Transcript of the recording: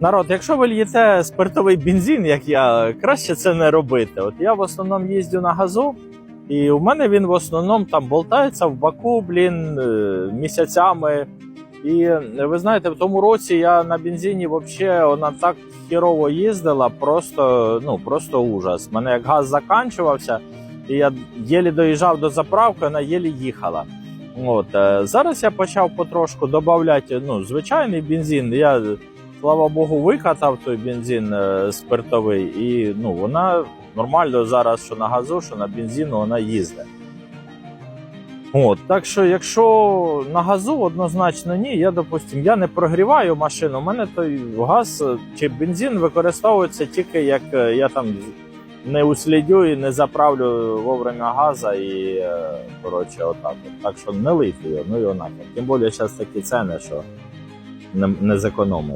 Народ, якщо ви л'єте спиртовий бензин, як я, краще це не робити. От я в основному їздю на газу, і у мене він в основному там болтається в баку, блін, е, місяцями. І е, ви знаєте, в тому році я на бензині взагалі вона так хірово їздила, просто, ну, просто ужас. Мене як газ заканчувався, і я єлі доїжджав до заправки, вона єлі їхала. От, е, зараз я почав потрошку додавати ну, звичайний бензин. Я, слава Богу, викатав той бензин е, спиртовий, і ну, вона нормально зараз, що на газу, що на бензину, вона їздить. От, так що, якщо на газу, однозначно ні. Я, допустим, я не прогріваю машину. У мене той газ е, чи бензин використовується тільки як е, я там не услідю і не заправлю вовремя газа і коротше, отак. Так що не його, ну його нафіг. Тим більше зараз такі ціни, що не, не зекономиш.